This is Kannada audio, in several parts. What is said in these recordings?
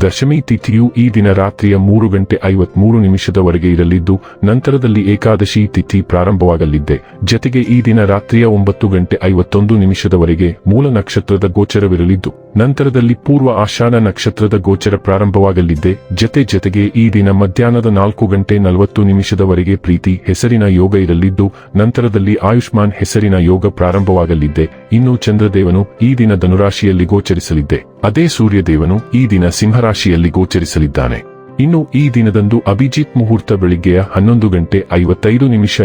ದಶಮಿ ತಿಥಿಯು ಈ ದಿನ ರಾತ್ರಿಯ ಮೂರು ಗಂಟೆ ಐವತ್ಮೂರು ನಿಮಿಷದವರೆಗೆ ಇರಲಿದ್ದು, ನಂತರದಲ್ಲಿ ಏಕಾದಶಿ ತಿಥಿ ಪ್ರಾರಂಭವಾಗಲಿದ್ದೆ. ಜತೆಗೆ ಈ ದಿನ ರಾತ್ರಿಯ ಒಂಬತ್ತು ಗಂಟೆ ಐವತ್ತೊಂದು ನಿಮಿಷದವರೆಗೆ ಮೂಲ ನಕ್ಷತ್ರದ ಗೋಚರವಿರಲಿದ್ದು ನಂತರದಲ್ಲಿ ಪೂರ್ವ ಆಶಾನ ನಕ್ಷತ್ರದ ಗೋಚರ ಪ್ರಾರಂಭವಾಗಲಿದ್ದೆ ಜತೆ ಜತೆಗೆ ಈ ದಿನ ಮಧ್ಯಾಹ್ನದ ನಾಲ್ಕು ಗಂಟೆ ನಲವತ್ತು ನಿಮಿಷದವರೆಗೆ ಪ್ರೀತಿ, ಹೆಸರಿನ ಯೋಗ ಇರಲಿದ್ದು, ನಂತರದಲ್ಲಿ ಆಯುಷ್ಮಾನ್ ಹೆಸರಿನ ಯೋಗ ಪ್ರಾರಂಭವಾಗಲಿದ್ದೆ ಇನ್ನು ಚಂದ್ರದೇವನು ಈ ದಿನ ಧನುರಾಶಿಯಲ್ಲಿ ಗೋಚರಿಸಲಿದ್ದೆ ಅದೇ ಸೂರ್ಯದೇವನು ಈ ದಿನ ಸಿಂಹರಾಶಿಯಲ್ಲಿ ಗೋಚರಿಸಲಿದ್ದಾನೆ. ಇನ್ನು ಈ ದಿನದಂದು ಅಭಿಜಿತ್ ಮುಹೂರ್ತ ಬೆಳಿಗ್ಗೆಯ ಹನ್ನೊಂದು ಗಂಟೆ ಐವತ್ತೈದು ನಿಮಿಷ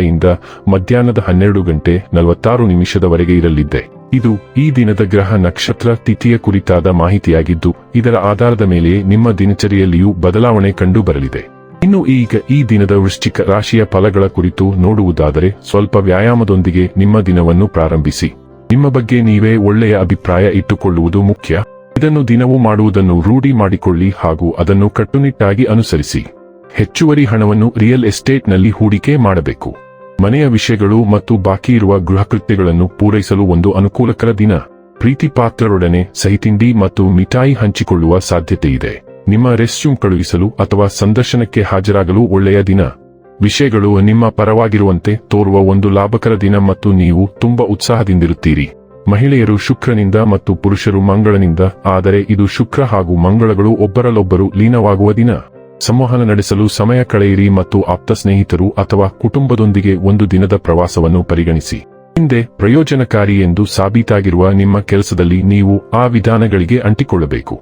ಮಧ್ಯಾಹ್ನದ ಹನ್ನೆರಡು ಗಂಟೆ ನಲವತ್ತಾರು ನಿಮಿಷದವರೆಗೆ ಇರಲಿದ್ದೆ ಇದು ಈ ದಿನದ ಗ್ರಹ ನಕ್ಷತ್ರ ತಿಥಿಯ ಕುರಿತಾದ ಮಾಹಿತಿಯಾಗಿದ್ದು, ಇದರ ಆಧಾರದ ಮೇಲೆ ನಿಮ್ಮ ದಿನಚರಿಯಲ್ಲಿಯೂ ಬದಲಾವಣೆ ಕಂಡು ಬರಲಿದೆ ಇನ್ನು ಈಗ ಈ ದಿನದ ವೃಶ್ಚಿಕ ರಾಶಿಯ ಫಲಗಳ ಕುರಿತು ನೋಡುವುದಾದರೆ, ಸ್ವಲ್ಪ ವ್ಯಾಯಾಮದೊಂದಿಗೆ ನಿಮ್ಮ ದಿನವನ್ನು ಪ್ರಾರಂಭಿಸಿ. ನಿಮ್ಮ ಬಗ್ಗೆ ನೀವೇ ಒಳ್ಳೆಯ ಅಭಿಪ್ರಾಯ ಇಟ್ಟುಕೊಳ್ಳುವುದು ಮುಖ್ಯ. ಇದನ್ನು ದಿನವೂ ಮಾಡುವುದನ್ನು ರೂಢಿ ಮಾಡಿಕೊಳ್ಳಿ ಹಾಗೂ ಅದನ್ನು ಕಟ್ಟುನಿಟ್ಟಾಗಿ ಅನುಸರಿಸಿ. ಹೆಚ್ಚುವರಿ ಹಣವನ್ನು ರಿಯಲ್ ಎಸ್ಟೇಟ್ನಲ್ಲಿ ಹೂಡಿಕೆ ಮಾಡಬೇಕು. ಮನೆಯ ವಿಷಯಗಳು ಮತ್ತು ಬಾಕಿ ಇರುವ ಗೃಹಕೃತ್ಯಗಳನ್ನು ಪೂರೈಸಲು ಒಂದು ಅನುಕೂಲಕರ ದಿನ. ಪ್ರೀತಿಪಾತ್ರರೊಡನೆ ಸಹಿತಿಂಡಿ ಮತ್ತು ಮಿಠಾಯಿ ಹಂಚಿಕೊಳ್ಳುವ ಸಾಧ್ಯತೆಯಿದೆ ನಿಮ್ಮ ರೆಸ್ಯೂಮ್ ಕಳುಹಿಸಲು ಅಥವಾ ಸಂದರ್ಶನಕ್ಕೆ ಹಾಜರಾಗಲು ಒಳ್ಳೆಯ ದಿನ. ವಿಷಯಗಳು ನಿಮ್ಮ ಪರವಾಗಿರುವಂತೆ ತೋರುವ ಒಂದು ಲಾಭಕರ ದಿನ ಮತ್ತು ನೀವು ತುಂಬಾ ಉತ್ಸಾಹದಿಂದಿರುತ್ತೀರಿ. ಮಹಿಳೆಯರು ಶುಕ್ರನಿಂದ ಮತ್ತು ಪುರುಷರು ಮಂಗಳನಿಂದ, ಆದರೆ ಇದು ಶುಕ್ರ ಹಾಗೂ ಮಂಗಳಗಳು ಒಬ್ಬರಲ್ಲೊಬ್ಬರು ಲೀನವಾಗುವ ದಿನ. ಸಂವಹನ ನಡೆಸಲು ಸಮಯ ಕಳೆಯಿರಿ ಮತ್ತು ಆಪ್ತ ಸ್ನೇಹಿತರು ಅಥವಾ ಕುಟುಂಬದೊಂದಿಗೆ ಒಂದು ದಿನದ ಪ್ರವಾಸವನ್ನು ಪರಿಗಣಿಸಿ. ಹಿಂದೆ ಪ್ರಯೋಜನಕಾರಿ ಎಂದು ಸಾಬೀತಾಗಿರುವ ನಿಮ್ಮ ಕೆಲಸದಲ್ಲಿ ನೀವು ಆ ವಿಧಾನಗಳಿಗೆ ಅಂಟಿಕೊಳ್ಳಬೇಕು.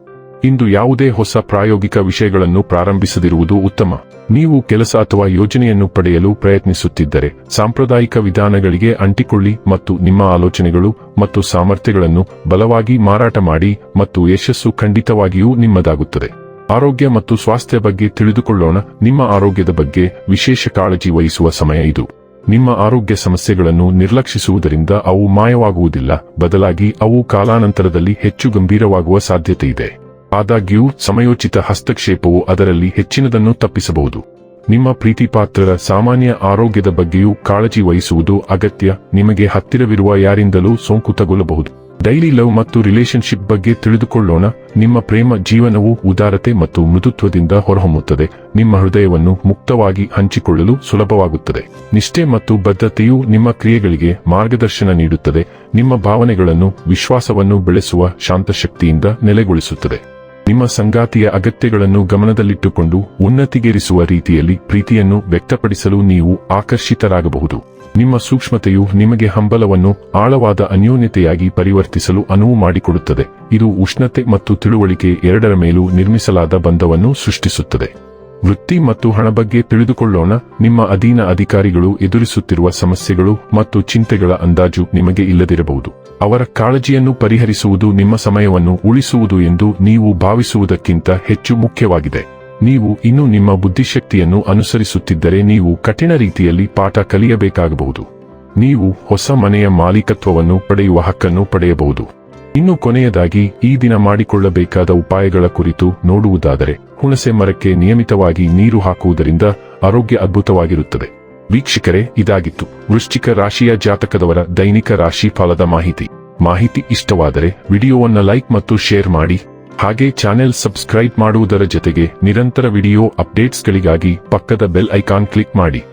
ಇಂದು ಯಾವುದೇ ಹೊಸ ಪ್ರಾಯೋಗಿಕ ವಿಷಯಗಳನ್ನು ಪ್ರಾರಂಭಿಸದಿರುವುದು ಉತ್ತಮ. ನೀವು ಕೆಲಸ ಅಥವಾ ಯೋಜನೆಯನ್ನು ಪಡೆಯಲು ಪ್ರಯತ್ನಿಸುತ್ತಿದ್ದರೆ ಸಾಂಪ್ರದಾಯಿಕ ವಿಧಾನಗಳಿಗೆ ಅಂಟಿಕೊಳ್ಳಿ ಮತ್ತು ನಿಮ್ಮ ಆಲೋಚನೆಗಳು ಮತ್ತು ಸಾಮರ್ಥ್ಯಗಳನ್ನು ಬಲವಾಗಿ ಮಾರಾಟ ಮಾಡಿ ಮತ್ತು ಯಶಸ್ಸು ಖಂಡಿತವಾಗಿಯೂ ನಿಮ್ಮದಾಗುತ್ತದೆ. ಆರೋಗ್ಯ ಮತ್ತು ಸ್ವಾಸ್ಥ್ಯ ಬಗ್ಗೆ ತಿಳಿದುಕೊಳ್ಳೋಣ. ನಿಮ್ಮ ಆರೋಗ್ಯದ ಬಗ್ಗೆ ವಿಶೇಷ ಕಾಳಜಿ ವಹಿಸುವ ಸಮಯ ಇದು. ನಿಮ್ಮ ಆರೋಗ್ಯ ಸಮಸ್ಯೆಗಳನ್ನು ನಿರ್ಲಕ್ಷಿಸುವುದರಿಂದ ಅವು ಮಾಯವಾಗುವುದಿಲ್ಲ. ಬದಲಾಗಿ ಅವು ಕಾಲಾನಂತರದಲ್ಲಿ ಹೆಚ್ಚು ಗಂಭೀರವಾಗುವ ಸಾಧ್ಯತೆ ಇದೆ. ಆದಾಗ್ಯೂ ಸಮಯೋಚಿತ ಹಸ್ತಕ್ಷೇಪವು ಅದರಲ್ಲಿ ಹೆಚ್ಚಿನದನ್ನು ತಪ್ಪಿಸಬಹುದು. ನಿಮ್ಮ ಪ್ರೀತಿಪಾತ್ರರ ಸಾಮಾನ್ಯ ಆರೋಗ್ಯದ ಬಗ್ಗೆಯೂ ಕಾಳಜಿ ವಹಿಸುವುದು ಅಗತ್ಯ. ನಿಮಗೆ ಹತ್ತಿರವಿರುವ ಯಾರಿಂದಲೂ ಸೋಂಕು ತಗೊಳ್ಳಬಹುದು ಡೈಲಿ ಲವ್ ಮತ್ತು ರಿಲೇಶನ್ಶಿಪ್ ಬಗ್ಗೆ ತಿಳಿದುಕೊಳ್ಳೋಣ. ನಿಮ್ಮ ಪ್ರೇಮ ಜೀವನವು ಉದಾರತೆ ಮತ್ತು ಮೃದುತ್ವದಿಂದ ಹೊರಹೊಮ್ಮುತ್ತದೆ. ನಿಮ್ಮ ಹೃದಯವನ್ನು ಮುಕ್ತವಾಗಿ ಹಂಚಿಕೊಳ್ಳಲು ಸುಲಭವಾಗುತ್ತದೆ. ನಿಷ್ಠೆ ಮತ್ತು ಬದ್ಧತೆಯು ನಿಮ್ಮ ಕ್ರಿಯೆಗಳಿಗೆ ಮಾರ್ಗದರ್ಶನ ನೀಡುತ್ತದೆ. ನಿಮ್ಮ ಭಾವನೆಗಳನ್ನು ವಿಶ್ವಾಸವನ್ನು ಬೆಳೆಸುವ ಶಾಂತಶಕ್ತಿಯಿಂದ ನೆಲೆಗೊಳಿಸುತ್ತದೆ. ನಿಮ್ಮ ಸಂಗಾತಿಯ ಅಗತ್ಯಗಳನ್ನು ಗಮನದಲ್ಲಿಟ್ಟುಕೊಂಡು ಉನ್ನತಿಗೇರಿಸುವ ರೀತಿಯಲ್ಲಿ ಪ್ರೀತಿಯನ್ನು ವ್ಯಕ್ತಪಡಿಸಲು ನೀವು ಆಕರ್ಷಿತರಾಗಬಹುದು. ನಿಮ್ಮ ಸೂಕ್ಷ್ಮತೆಯು ನಿಮಗೆ ಹಂಬಲವನ್ನು, ಆಳವಾದ ಅನ್ಯೋನ್ಯತೆಯಾಗಿ ಪರಿವರ್ತಿಸಲು ಅನುವು ಮಾಡಿಕೊಡುತ್ತದೆ. ಇದು ಉಷ್ಣತೆ ಮತ್ತು ತಿಳುವಳಿಕೆ ಎರಡರ ಮೇಲೂ ನಿರ್ಮಿಸಲಾದ ಬಂಧವನ್ನು ಸೃಷ್ಟಿಸುತ್ತದೆ. ವೃತ್ತಿ ಮತ್ತು ಹಣ ಬಗ್ಗೆ ತಿಳಿದುಕೊಳ್ಳೋಣ. ನಿಮ್ಮ ಅಧೀನ ಅಧಿಕಾರಿಗಳು ಎದುರಿಸುತ್ತಿರುವ ಸಮಸ್ಯೆಗಳು ಮತ್ತು ಚಿಂತೆಗಳ ಅಂದಾಜು ನಿಮಗೆ ಇಲ್ಲದಿರಬಹುದು. ಅವರ ಕಾಳಜಿಯನ್ನು ಪರಿಹರಿಸುವುದು ನಿಮ್ಮ ಸಮಯವನ್ನು ಉಳಿಸುವುದು ಎಂದು ನೀವು ಭಾವಿಸುವುದಕ್ಕಿಂತ ಹೆಚ್ಚು ಮುಖ್ಯವಾಗಿದೆ. ನೀವು ಇನ್ನೂ ನಿಮ್ಮ ಬುದ್ಧಿಶಕ್ತಿಯನ್ನು ಅನುಸರಿಸುತ್ತಿದ್ದರೆ ನೀವು ಕಠಿಣ ರೀತಿಯಲ್ಲಿ ಪಾಠ ಕಲಿಯಬೇಕಾಗಬಹುದು. ನೀವು ಹೊಸ ಮನೆಯ ಮಾಲೀಕತ್ವವನ್ನು ಪಡೆಯುವ ಹಕ್ಕನ್ನು ಪಡೆಯಬಹುದು. ಇನ್ನು ಕೊನೆಯದಾಗಿ ಈ ದಿನ ಮಾಡಿಕೊಳ್ಳಬೇಕಾದ ಉಪಾಯಗಳ ಕುರಿತು ನೋಡುವುದಾದರೆ ಹುಣಸೆ ಮರಕ್ಕೆ ನಿಯಮಿತವಾಗಿ ನೀರು ಹಾಕುವುದರಿಂದ ಆರೋಗ್ಯ ಅದ್ಭುತವಾಗಿರುತ್ತದೆ. ವೀಕ್ಷಕರೇ, ಇದಾಗಿತ್ತು. ವೃಶ್ಚಿಕ ರಾಶಿಯ ಜಾತಕದವರ ದೈನಿಕ ರಾಶಿ ಫಲದ ಮಾಹಿತಿ. ಮಾಹಿತಿ ಇಷ್ಟವಾದರೆ ವಿಡಿಯೋವನ್ನು ಲೈಕ್ ಮತ್ತು ಶೇರ್ ಮಾಡಿ. ಹಾಗೆ ಚಾನೆಲ್ ಸಬ್ಸ್ಕ್ರೈಬ್ ಮಾಡುವುದರ ಜೊತೆಗೆ ನಿರಂತರ ವಿಡಿಯೋ ಅಪ್ಡೇಟ್ಸ್ಗಳಿಗಾಗಿ ಪಕ್ಕದ ಬೆಲ್ ಐಕಾನ್ ಕ್ಲಿಕ್ ಮಾಡಿ.